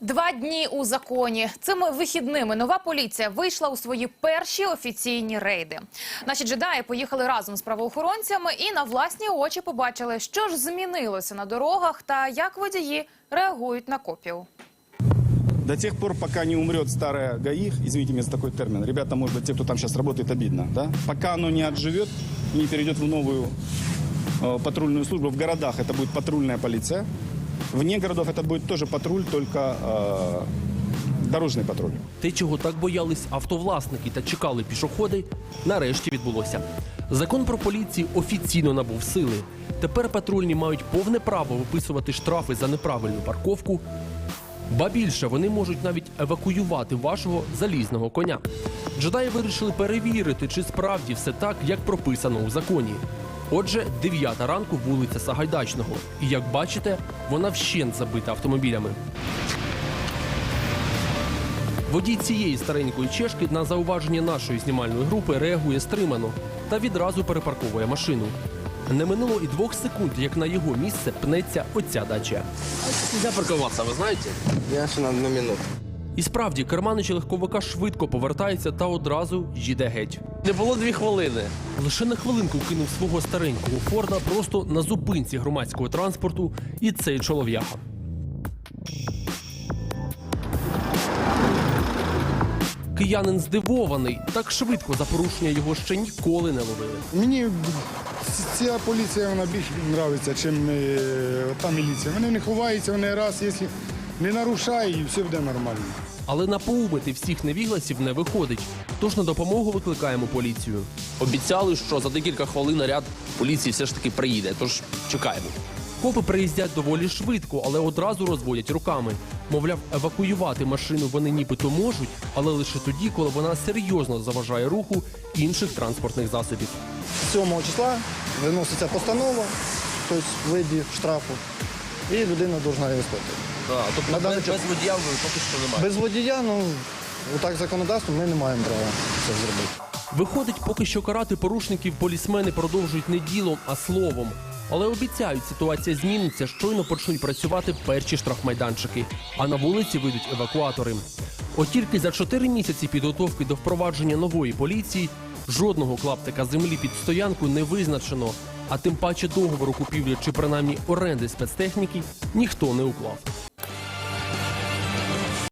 Два дні у законі. Цими вихідними нова поліція вийшла у свої перші офіційні рейди. Наші джедаї поїхали разом з правоохоронцями і на власні очі побачили, що ж змінилося на дорогах та як водії реагують на копів. До тех пор, пока не умрет старая ГАИ, извините меня за такой термин, ребята, может быть, те, кто там сейчас работает, обидно, да? Пока оно не отживет, не перейдет в новую э, патрульную службу, в городах это будет патрульная полиция, вне городов это будет тоже патруль, только э, дорожный патруль. Те, чого так боялись автовласники та чекали пішоходи, нарешті відбулося. Закон про поліцію офіційно набув сили. Тепер патрульні мають повне право виписувати штрафи за неправильну парковку. Ба більше вони можуть навіть евакуювати вашого залізного коня. Джедаї вирішили перевірити, чи справді все так, як прописано у законі. Отже, 9 ранку вулиця Сагайдачного. І як бачите, вона вщент забита автомобілями. Водій цієї старенької чешки на зауваження нашої знімальної групи реагує стримано та відразу перепарковує машину. Не минуло і двох секунд, як на його місце пнеться оця дача. Нельзя парковаться, вы знаете? Я ще на одну минуту. І справді, керманич легковика швидко повертається та одразу їде геть. Не було дві хвилини. Лише на хвилинку кинув свого старенького Форда просто на зупинці громадського транспорту і цей чолов'яга. Киянин здивований, так швидко за порушення його ще ніколи не ловили. Мені ця поліція вона більше подобається, ніж та міліція. Вони не ховаються, вони раз, якщо не нарушає, і все буде нормально. Але напоумити всіх невігласів не виходить. Тож на допомогу викликаємо поліцію. Обіцяли, що за декілька хвилин наряд поліції все ж таки приїде. Тож чекаємо. Копи приїздять доволі швидко, але одразу розводять руками. Мовляв, евакуювати машину вони нібито можуть, але лише тоді, коли вона серйозно заважає руху інших транспортних засобів. 7 числа виноситься постанова, тобто в виді штрафу, і людина повинна її сплатити. Да, тобто На без, даний час- без водія ви поки що немає. Без водія, ну, так законодавство, ми не маємо права це зробити. Виходить, поки що карати порушників полісмени продовжують не ділом, а словом. Але обіцяють, ситуація зміниться, щойно почнуть працювати перші штрафмайданчики, а на вулиці вийдуть евакуатори. От тільки за чотири місяці підготовки до впровадження нової поліції жодного клаптика землі під стоянку не визначено, а тим паче договору купівлі чи принаймні оренди спецтехніки ніхто не уклав.